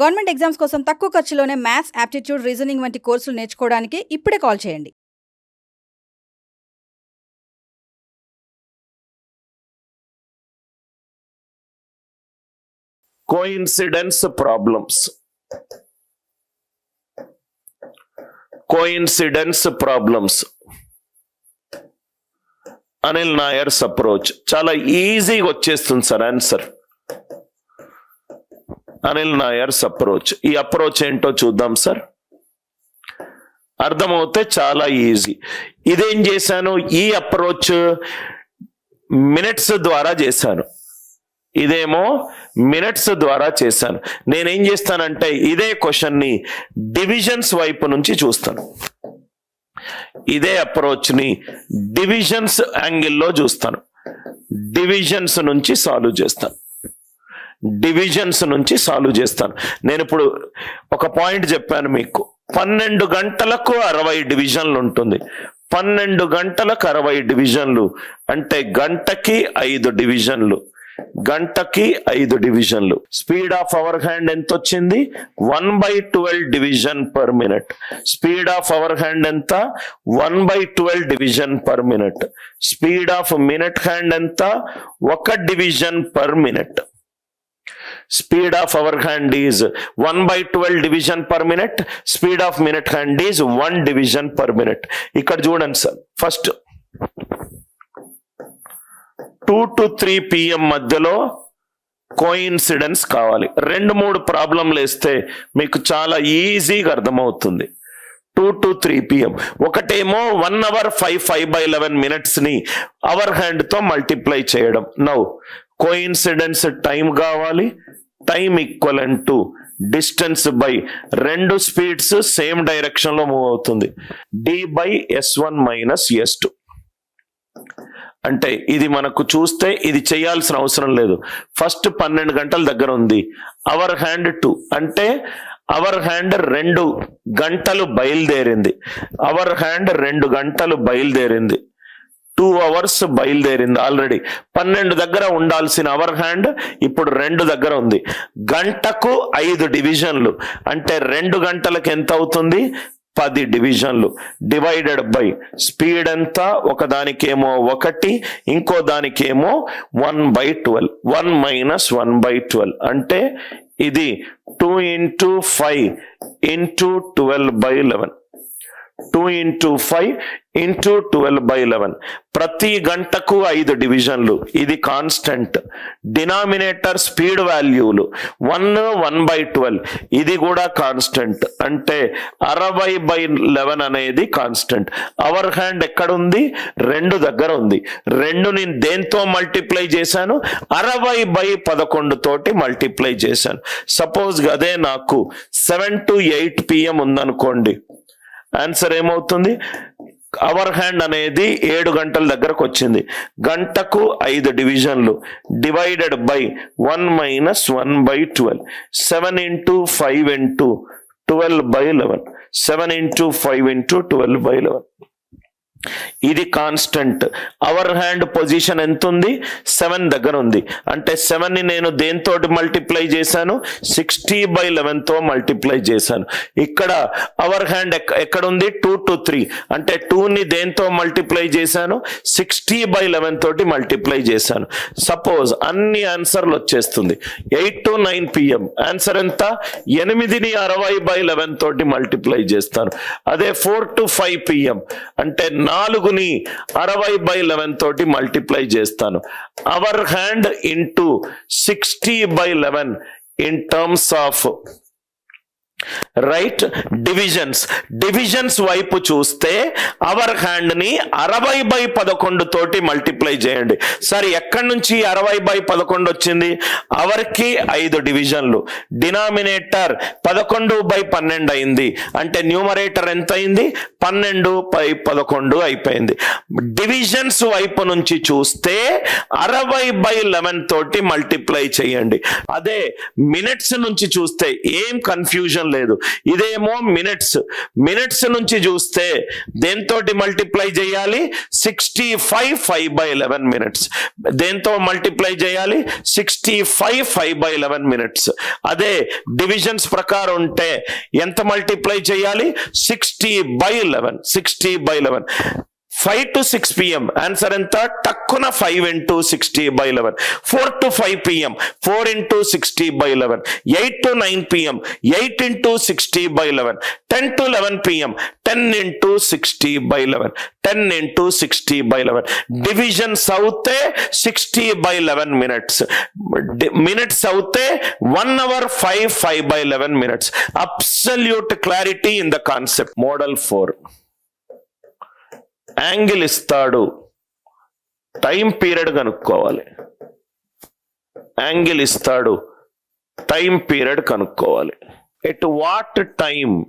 Government exams కోసం తక్కువ ఖర్చులోనే maths aptitude reasoning వంటి కోర్సులు నేర్చుకోవడానికి ఇప్పుడే కాల్ చేయండి. Coincidence problems coincidence problems Anil Nair's approach చాలా ఈజీగా వచ్చేస్తుంది sir answer Anil Nair's approach ఈ అప్రోచ్ ఏంటో చూద్దాం సార్ అర్థమవుతే చాలా ఈజీ ఇదేం చేశాను? ఈ అప్రోచ్ మినిట్స్ ద్వారా చేశాను. ఇదేమో మినిట్స్ ద్వారా చేశాను. నేనేం చేస్తానంటే ఇదే క్వశ్చన్ని డివిజన్స్ వైపు నుంచి చూస్తాను. ఇదే అప్రోచ్ని డివిజన్స్ యాంగిల్లో చూస్తాను. డివిజన్స్ నుంచి సాల్వ్ చేస్తాను. డివిజన్స్ నుంచి సాల్వ్ చేస్తాను. నేను ఇప్పుడు ఒక పాయింట్ చెప్పాను మీకు. పన్నెండు గంటలకు అరవై డివిజన్లు ఉంటుంది. పన్నెండు గంటలకు అరవై డివిజన్లు అంటే గంటకి ఐదు డివిజన్లు. గంటకి ఐదు డివిజన్లు. స్పీడ్ ఆఫ్ అవర్ హ్యాండ్ ఎంత వచ్చింది one by twelve division per minute. Speed of hour hand ఎంత? One by twelve division per minute. Speed of minute hand ఎంత? ఒక division per minute. Speed of hour hand is one by twelve division per minute. Speed of minute hand is one division per minute. ఇక్కడ చూడండి sir first two to three PM మధ్యలో coincidence కావాలి. రెండు మూడు ప్రాబ్లంలు వేస్తే మీకు చాలా ఈజీగా అర్థమవుతుంది. Two to three PM. ఒకటేమో one hour five five by eleven మినిట్స్ని hour హ్యాండ్తో మల్టిప్లై చేయడం. నౌ కోయిన్సిడెన్స్ టైం కావాలి. Time equal to distance by రెండు స్పీడ్స్ సేమ్ డైరెక్షన్లో మూవ్ అవుతుంది. D by S one minus S two అంటే ఇది మనకు చూస్తే ఇది చేయాల్సిన అవసరం లేదు. ఫస్ట్ పన్నెండు గంటల దగ్గర ఉంది. అవర్ హ్యాండ్ టూ అంటే అవర్ హ్యాండ్ రెండు గంటలు బయలుదేరింది. అవర్ హ్యాండ్ రెండు గంటలు బయలుదేరింది. టూ అవర్స్ బయలుదేరింది ఆల్రెడీ. పన్నెండు దగ్గర ఉండాల్సిన అవర్ హ్యాండ్ ఇప్పుడు రెండు దగ్గర ఉంది. గంటకు ఐదు డివిజన్లు. అంటే రెండు గంటలకు ఎంత అవుతుంది? పది డివిజన్లు. డివైడెడ్ బై స్పీడ్ ఎంత? ఒకదానికేమో ఒకటి ఇంకో దానికేమో one by twelve. One minus one by twelve. అంటే ఇది two into five into twelve by eleven. Two into five into twelve by eleven. ప్రతి గంటకు ఐదు డివిజన్లు. ఇది constant. Denominator speed వాల్యూలు. One one by twelve. ఇది కూడా కాన్స్టెంట్. అంటే అరవై బై లెవెన్ అనేది కాన్స్టెంట్. అవర్ హ్యాండ్ ఎక్కడుంది? రెండు దగ్గర ఉంది. రెండు నేను దేంతో మల్టిప్లై చేశాను? అరవై బై పదకొండు తోటి మల్టిప్లై చేశాను. సపోజ్ అదే నాకు. సెవెన్ టు ఎయిట్ పిఎం ఉందనుకోండి. ఆన్సర్ ఏమవుతుంది? అవర్ హ్యాండ్ అనేది ఏడు గంటల దగ్గరకు వచ్చింది. గంటకు ఐదు డివిజన్లు. Divided by one minus one by twelve seven into five into twelve by eleven seven into five into twelve by eleven ఇది కాన్స్టెంట్. అవర్ హ్యాండ్ పొజిషన్ ఎంత ఉంది సెవెన్ దగ్గర ఉంది అంటే సెవెన్ని నేను దేంతో మల్టిప్లై చేశాను? సిక్స్టీ బై లెవెన్తో మల్టిప్లై చేశాను. ఇక్కడ అవర్ హ్యాండ్ ఎక్కడ ఉంది టూ టు త్రీ. అంటే టూని దేంతో మల్టిప్లై చేశాను? సిక్స్టీ బై లెవెన్ తోటి మల్టిప్లై చేశాను. సపోజ్ అన్ని ఆన్సర్లు వచ్చేస్తుంది. Eight to nine PM. Answer ఎంత? ఎనిమిదిని అరవై బై లెవెన్ తోటి మల్టిప్లై చేస్తాను. అదే ఫోర్ టు ఫైవ్ పిఎం. అంటే నాలుగుని అరవై బై లెవెన్ తోటి మల్టిప్లై చేస్తాను. Hour hand into sixty by eleven in terms of right divisions divisions వైపు చూస్తే అవర్ హ్యాండ్ని అరవై బై పదకొండు తోటి మల్టిప్లై చేయండి. సరే ఎక్కడి నుంచి అరవై బై పదకొండు వచ్చింది? అవర్కి ఐదు డివిజన్లు డినామినేటర్ పదకొండు బై పన్నెండు అయింది. అంటే న్యూమరేటర్ ఎంత అయింది? పన్నెండు బై పదకొండు అయిపోయింది. డివిజన్స్ వైపు నుంచి చూస్తే అరవై బై లెవెన్ తోటి మల్టిప్లై చేయండి. అదే మినిట్స్ నుంచి చూస్తే ఏం కన్ఫ్యూజన్ లేదు. ఇదేమో మినిట్స్. మినిట్స్ నుంచి చూస్తే దేంతో మల్టిప్లై చేయాలి? Sixty five five by eleven minutes. దేంతో మల్టిప్లై చేయాలి? Sixty five five by eleven minutes. అదే డివిజన్స్ ప్రకారం ఉంటే ఎంత మల్టిప్లై చేయాలి? Sixty by eleven. Sixty by eleven. Five to six PM answer ఎంత టక్కున five into sixty by eleven four to five PM four into sixty by eleven eight to nine PM eight into sixty by eleven ten to eleven PM ten into sixty by eleven ten into sixty by eleven divisions అవుతే sixty by eleven minutes minutes అవుతే one hour five five by eleven minutes absolute clarity in the concept model four angle ఇస్తాడు. Time period కనుక్కోవాలి. Angle ఇస్తాడు. Time period కనుక్కోవాలి. At what time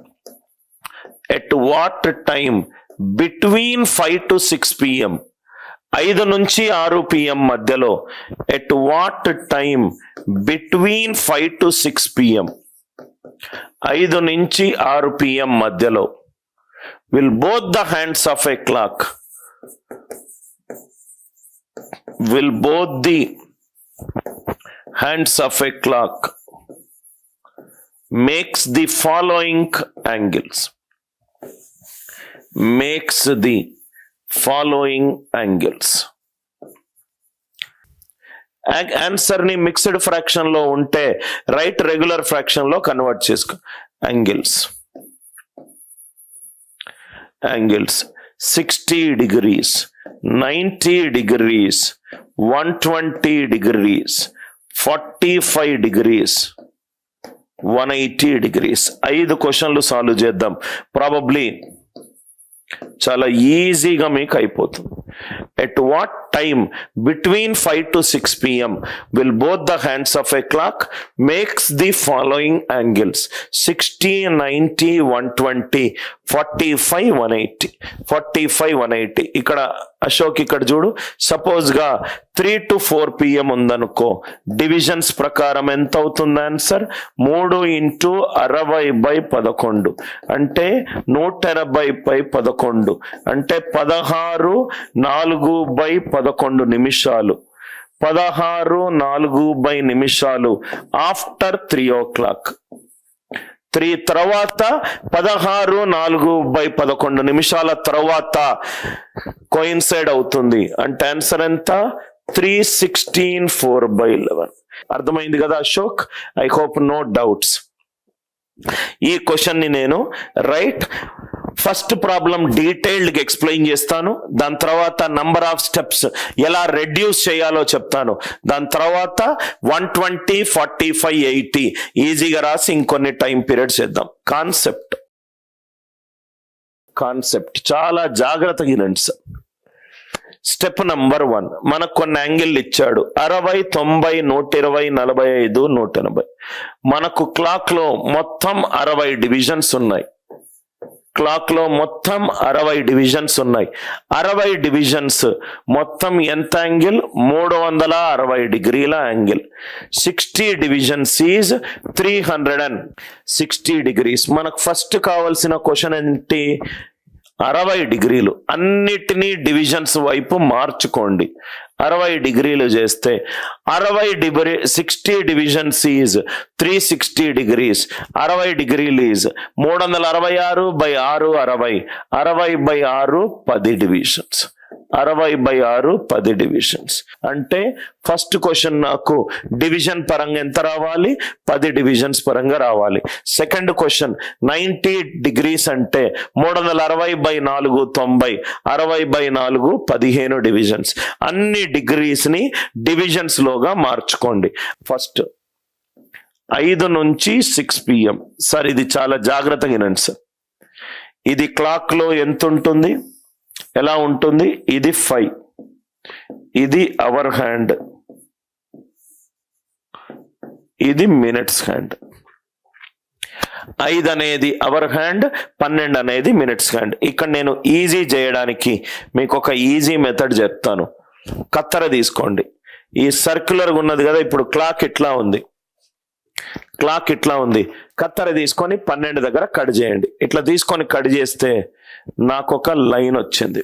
at what time between five to six PM. ఐదు నుంచి ఆరు PM మధ్యలో. At what time between five to six PM. ఐదు నుంచి ఆరు పిఎం మధ్యలో. Will both the hands of a clock will both the hands of a clock makes the following angles makes the following angles ఆన్సర్ని mixed ఫ్రాక్షన్లో ఉంటే right regular ఫ్రాక్షన్లో convert చేసుకో angles angles sixty degrees ninety degrees one twenty degrees forty five degrees one eighty degrees ఐదు క్వశ్చన్లు solve చేద్దాం. Probably చాలా ఈజీగా మీకు అయిపోతుంది. At what time between five to six pm will both the hands of a clock makes the following angles sixty ninety one twenty forty five one eighty forty five one eighty ఇక్కడ అశోక్ ఇక్కడ చూడు. సపోజ్గా three to four PM ఉందనుకో. Divisions ప్రకారం ఎంత అవుతుంది answer మూడు into అరవై బై పదకొండు. అంటే నూట ఎనభై బై పదకొండు. అంటే పదహారు నాలుగు బై పదకొండు నిమిషాలు. పదహారు నాలుగు బై నిమిషాలు. After three o'clock. త్రీ తర్వాత పదహారు నాలుగు బై పదకొండు నిమిషాల తర్వాత కోయిన్సైడ్ అవుతుంది. అంటే ఆన్సర్ ఎంత? Three sixteen four by eleven. అర్థమైంది కదా Ashok? I hope no doubts ఈ క్వశ్చన్ని నేను write first problem detailed explain చేస్తాను. దాని తర్వాత నంబర్ ఆఫ్ స్టెప్స్ ఎలా రెడ్యూస్ చేయాలో చెప్తాను. దాని తర్వాత one twenty forty five eighty ఈజీగా రాసి ఇంకొన్ని టైం పీరియడ్స్ చేద్దాం. కాన్సెప్ట్. కాన్సెప్ట్. చాలా జాగ్రత్తగా వినండి సార్. Step number one. మనకు కొన్ని యాంగిల్ ఇచ్చాడు. అరవై తొంభై నూట ఇరవై నలభై ఐదు నూట ఎనభై. మనకు క్లాక్లో మొత్తం అరవై డివిజన్స్ ఉన్నాయి. క్లాక్లో మొత్తం అరవై డివిజన్స్ ఉన్నాయి. అరవై డివిజన్స్ మొత్తం ఎంత యాంగిల్? మూడు వందల అరవై డిగ్రీల angle. Sixty divisions is three hundred and sixty degrees మనకు ఫస్ట్ కావాల్సిన క్వశ్చన్ ఏంటి? అరవై డిగ్రీలు. అన్నిటినీ డివిజన్స్ వైపు మార్చుకోండి. అరవై డిగ్రీలు చేస్తే అరవై degree sixty divisions is three sixty degrees. అరవై డిగ్రీలు ఈజ్ మూడు వందల అరవై ఆరు బై ఆరు అరవై. అరవై బై ఆరు పది డివిజన్స్. అరవై బై ఆరు పది డివిజన్స్. అంటే ఫస్ట్ క్వశ్చన్ నాకు డివిజన్ పరంగా ఎంత రావాలి? పది డివిజన్స్ పరంగా రావాలి. సెకండ్ క్వశ్చన్ నైంటీ డిగ్రీస్ అంటే మూడు వందల అరవై బై నాలుగు తొంభై అరవై బై నాలుగు పదిహేను డివిజన్స్. అన్ని డిగ్రీస్ని డివిజన్స్లోగా మార్చుకోండి. ఫస్ట్ ఐదు నుంచి సిక్స్ పిఎం సార్ ఇది చాలా జాగ్రత్తగా వినండి సార్. ఇది క్లాక్లో ఎంత ఉంటుంది ఎలా ఉంటుంది? ఇది ఫైవ్ ఇది అవర్ హ్యాండ్. ఇది మినిట్స్ హ్యాండ్. ఐదు అనేది అవర్ హ్యాండ్ పన్నెండు అనేది మినిట్స్ హ్యాండ్. ఇక్కడ నేను ఈజీ చేయడానికి మీకు ఒక ఈజీ మెథడ్ చెప్తాను. కత్తెర తీసుకోండి. ఈ సర్క్యులర్ ఉన్నది కదా ఇప్పుడు క్లాక్ ఇట్లా ఉంది. క్లాక్ ఇట్లా ఉంది. కత్తెర తీసుకొని పన్నెండు దగ్గర కట్ చేయండి. ఇట్లా తీసుకొని కట్ చేస్తే నాకు ఒక లైన్ వచ్చింది.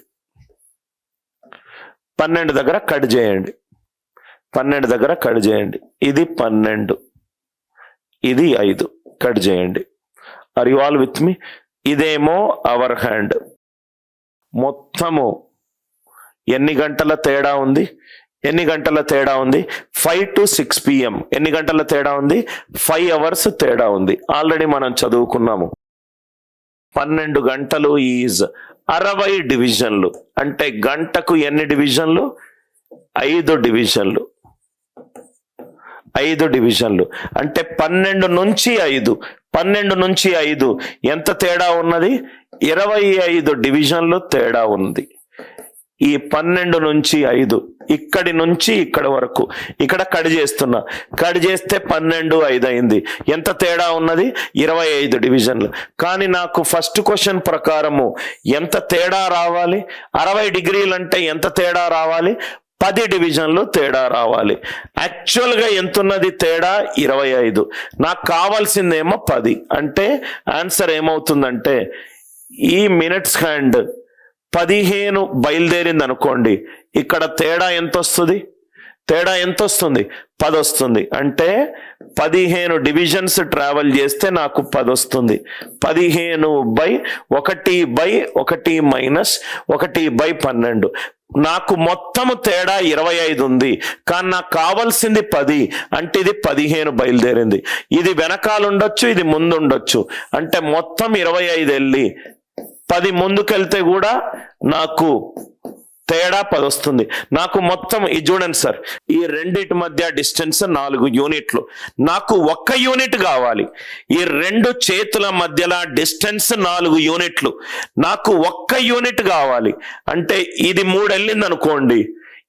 పన్నెండు దగ్గర కట్ చేయండి. పన్నెండు దగ్గర కట్ చేయండి. ఇది పన్నెండు. ఇది ఐదు. కట్ చేయండి. Are you all with me ఇదేమో అవర్ హ్యాండ్ మొత్తము ఎన్ని గంటల తేడా ఉంది? ఎన్ని గంటల తేడా ఉంది? ఫైవ్ టు సిక్స్ పిఎం ఎన్ని గంటల తేడా ఉంది? ఫైవ్ అవర్స్ తేడా ఉంది. ఆల్రెడీ మనం చదువుకున్నాము. పన్నెండు గంటలు ఈజ్ అరవై డివిజన్లు. అంటే గంటకు ఎన్ని డివిజన్లు? ఐదు డివిజన్లు. ఐదు డివిజన్లు. అంటే పన్నెండు నుంచి ఐదు. పన్నెండు నుంచి ఐదు. ఎంత తేడా ఉన్నది? ఇరవై ఐదు డివిజన్లు తేడా ఉంది. ఈ పన్నెండు నుంచి ఐదు ఇక్కడి నుంచి ఇక్కడ వరకు. ఇక్కడ కడి చేస్తున్నా. కడి చేస్తే పన్నెండు ఐదు అయింది ఎంత తేడా ఉన్నది? ఇరవై ఐదు డివిజన్లు. కానీ నాకు ఫస్ట్ క్వశ్చన్ ప్రకారము ఎంత తేడా రావాలి? అరవై డిగ్రీలు అంటే ఎంత తేడా రావాలి? పది డివిజన్లు తేడా రావాలి. యాక్చువల్గా ఎంతున్నది తేడా? ఇరవై ఐదు. నాకు కావాల్సిందేమో పది. అంటే ఆన్సర్ ఏమవుతుందంటే ఈ మినిట్స్ హ్యాండ్ పదిహేను బయలుదేరింది అనుకోండి ఇక్కడ తేడా ఎంత వస్తుంది తేడా ఎంత వస్తుంది పది వస్తుంది అంటే పదిహేను డివిజన్స్ ట్రావెల్ చేస్తే నాకు పది వస్తుంది పదిహేను బై ఒకటి బై ఒకటి మైనస్ ఒకటి బై పన్నెండు. నాకు మొత్తము తేడా ఇరవై ఐదు ఉంది. కానీ నాకు కావాల్సింది పది. అంటే ఇది పదిహేను బయలుదేరింది. ఇది వెనకాల ఉండొచ్చు ఇది ముందు ఉండొచ్చు. అంటే మొత్తం ఇరవై ఐదు వెళ్ళి పది ముందుకెళ్తే కూడా నాకు తేడా పది వస్తుంది. నాకు మొత్తం ఇది చూడండి సార్ ఈ రెండిటి మధ్య డిస్టెన్స్ నాలుగు యూనిట్లు. నాకు ఒక్క యూనిట్ కావాలి. ఈ రెండు చేతుల మధ్యలో డిస్టెన్స్ నాలుగు యూనిట్లు. నాకు ఒక్క యూనిట్ కావాలి. అంటే ఇది మూడు వెళ్ళింది అనుకోండి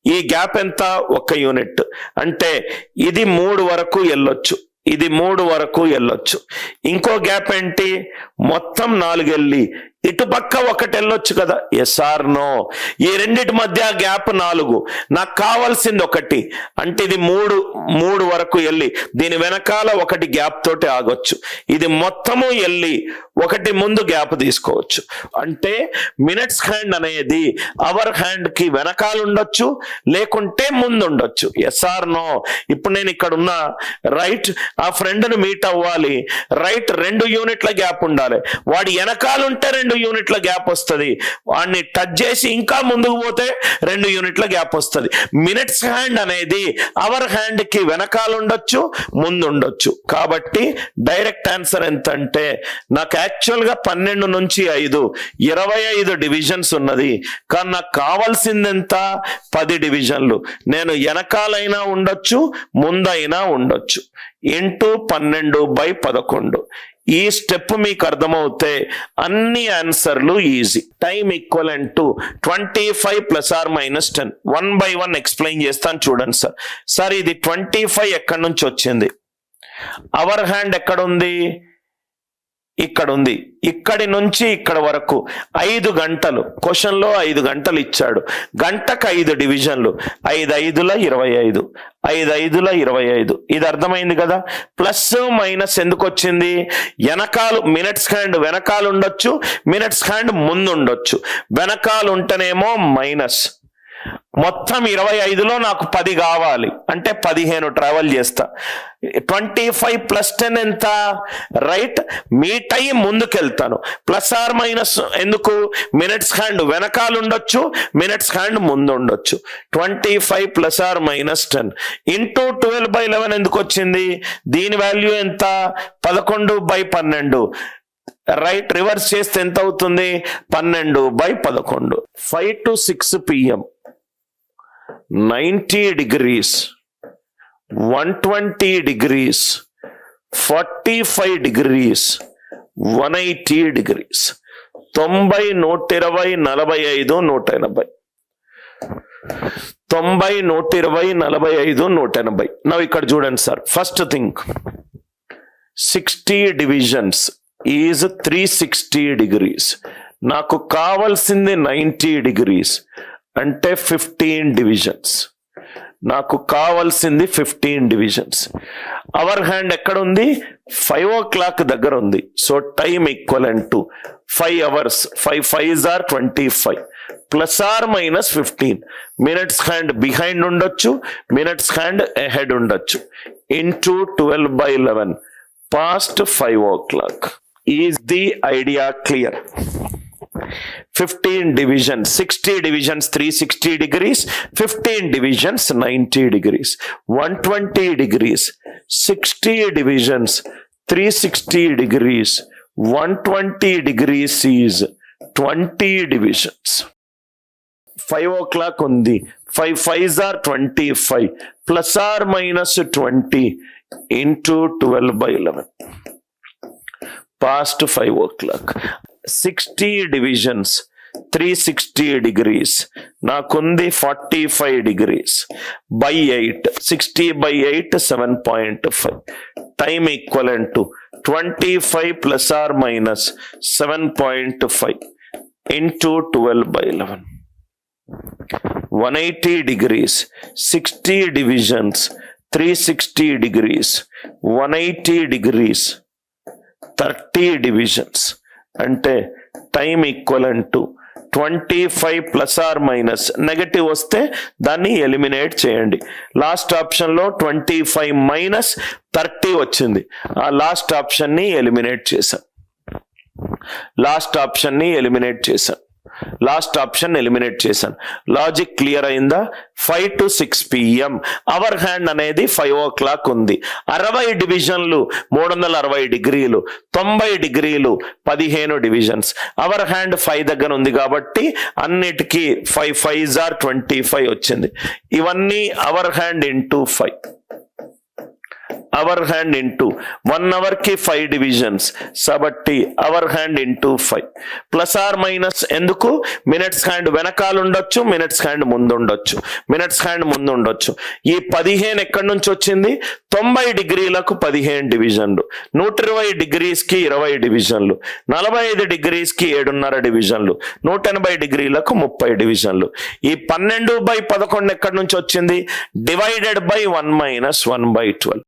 ఈ గ్యాప్ ఎంత? ఒక్క యూనిట్. అంటే ఇది మూడు వరకు వెళ్ళొచ్చు ఇది మూడు వరకు వెళ్ళొచ్చు ఇంకో గ్యాప్ ఏంటి? మొత్తం నాలుగు వెళ్ళి ఇటు పక్క ఒకటి వెళ్ళొచ్చు కదా? ఎస్ఆర్ నో ఈ రెండిటి మధ్య గ్యాప్ నాలుగు. నాకు కావాల్సింది ఒకటి. అంటే ఇది మూడు మూడు వరకు వెళ్ళి దీని వెనకాల ఒకటి గ్యాప్ తోటి ఆగొచ్చు. ఇది మొత్తము వెళ్ళి ఒకటి ముందు గ్యాప్ తీసుకోవచ్చు. అంటే మినిట్స్ హ్యాండ్ అనేది అవర్ హ్యాండ్కి వెనకాల ఉండొచ్చు లేకుంటే ముందు ఉండొచ్చు. ఎస్ఆర్ నో ఇప్పుడు నేను ఇక్కడ ఉన్న రైట్ ఆ ఫ్రెండ్ను మీట్ అవ్వాలి. రైట్ రెండు యూనిట్ల గ్యాప్ ఉండాలి. వాడి వెనకాల ఉంటే రెండు యూనిట్ల గ్యాప్ వస్తుంది. వాడిని టచ్ చేసి ఇంకా ముందుకు పోతే రెండు యూనిట్ల గ్యాప్ వస్తుంది. మినిట్స్ హ్యాండ్ అనేది అవర్ హ్యాండ్కి వెనకాల ఉండొచ్చు ముందు ఉండొచ్చు. కాబట్టి డైరెక్ట్ ఆన్సర్ ఎంత అంటే నాకు యాక్చువల్గా పన్నెండు నుంచి ఐదు ఇరవై ఐదు డివిజన్స్ ఉన్నది. కానీ నాకు కావాల్సింది ఎంత పది డివిజన్లు. నేను వెనకాలైనా ఉండొచ్చు ముందైనా ఉండొచ్చు. ఇంటూ పన్నెండు బై పదకొండు. ఈ స్టెప్ మీకు అర్థమవుతే అన్ని ఆన్సర్లు easy. Time equal to twenty five plus or minus ten one by one explain చేస్తాను చూడండి సార్. సార్ ఇది ట్వంటీ ఫైవ్ ఎక్కడి నుంచి వచ్చింది? అవర్ హ్యాండ్ ఎక్కడ ఉంది ఇక్కడ ఉంది ఇక్కడి నుంచి ఇక్కడ వరకు ఐదు గంటలు. క్వశ్చన్లో ఐదు గంటలు ఇచ్చాడు. గంటకు ఐదు డివిజన్లు. ఐదు ఐదుల ఇరవై ఐదు. ఐదు ఐదుల ఇరవై ఐదు. ఇది అర్థమైంది కదా? ప్లస్ మైనస్ ఎందుకు వచ్చింది? వెనకాలు మినిట్స్ హ్యాండ్ వెనకాలు ఉండొచ్చు మినిట్స్ హ్యాండ్ ముందు ఉండొచ్చు వెనకాల ఉంటేనేమో మైనస్. మొత్తం ఇరవై ఐదులో నాకు పది కావాలి. అంటే పదిహేను ట్రావెల్ చేస్తా. ట్వంటీ ఫైవ్ ప్లస్ టెన్ ఎంత? రైట్ మీట్ అయ్యి ముందుకెళ్తాను. ప్లస్ ఆర్ మైనస్ ఎందుకు? మినిట్స్ హ్యాండ్ వెనకాల ఉండొచ్చు మినిట్స్ హ్యాండ్ ముందు ఉండొచ్చు. Twenty five plus or minus ten into twelve by eleven ఎందుకు వచ్చింది? దీని వాల్యూ ఎంత? పదకొండు బై పన్నెండు. రైట్ రివర్స్ చేస్తే ఎంత అవుతుంది? పన్నెండు బై పదకొండు. Five to six PM ninety degrees one twenty degrees forty five degrees one eighty degrees తొంభై నూట ఇరవై నలభై ఐదు నూట ఎనభై. తొంభై నూట ఇరవై నలభై ఐదు నూట ఎనభై. నవ్వు ఇక్కడ చూడండి sir first thing sixty divisions is three sixty degrees నాకు కావాల్సింది నైంటీ డిగ్రీస్ అంటే ఫిఫ్టీన్ డివిజన్స్ నాకు కావాల్సింది ఫిఫ్టీన్ డివిజన్స్ అవర్ హ్యాండ్ ఎక్కడ ఉంది ఫైవ్ ఓ క్లాక్ దగ్గర ఉంది. So time equal to five hours five five or twenty five plus or minus fifteen minutes hand behind ఉండొచ్చు. మినిట్స్ హ్యాండ్ ఎహెడ్ ఉండొచ్చు. Into twelve by eleven past five o'clock is the idea clear 15 divisions, 60 divisions, 360 degrees, 15 divisions, 90 degrees, 120 degrees, 60 divisions, 360 degrees, 120 degrees is 20 divisions. 5 o'clock ఉంది 5 5s are 25 plus or minus 20 into 12 by 11 past 5 sixty divisions three sixty degrees నాకుంది forty five degrees by eight sixty by eight seven point five time equal to twenty five plus or minus seven point five into twelve by eleven one eighty degrees sixty divisions three sixty degrees one eighty degrees thirty divisions అంటే time equal to twenty five plus or minus. Negative వస్తే దాన్ని eliminate చేయండి. Last ఆప్షన్లో twenty five minus thirty వచ్చింది. ఆ last ఆప్షన్ని eliminate చేశాం. Last ఆప్షన్ని ఎలిమినేట్ చేశాం. లాస్ట్ ఆప్షన్ ఎలిమినేట్ చేశాను. లాజిక్ క్లియర్ అయిందా? Five to six PM hour hand అనేది ఫైవ్ ఓ క్లాక్ ఉంది. అరవై డివిజన్లు మూడు వందల అరవై డిగ్రీలు తొంభై డిగ్రీలు పదిహేను డివిజన్స్. అవర్ హ్యాండ్ ఫైవ్ దగ్గర ఉంది కాబట్టి అన్నిటికీ five five or twenty five వచ్చింది. ఇవన్నీ hour hand into five. Hour hand into one అవర్కి five divisions. కాబట్టి hour hand into five. Plus or minus ఎందుకు? మినిట్స్ హ్యాండ్ వెనకాల ఉండొచ్చు మినిట్స్ హ్యాండ్ ముందు ఉండొచ్చు మినిట్స్ హ్యాండ్ ముందు ఉండొచ్చు ఈ పదిహేను ఎక్కడి నుంచి వచ్చింది? తొంభై డిగ్రీలకు పదిహేను డివిజన్లు. నూట ఇరవై డిగ్రీస్కి ఇరవై డివిజన్లు. నలభై ఐదు డిగ్రీస్కి ఏడున్నర డివిజన్లు. నూట ఎనభై డిగ్రీలకు ముప్పై డివిజన్లు. ఈ పన్నెండు బై పదకొండు ఎక్కడి నుంచి వచ్చింది? Divided by one minus one by twelve.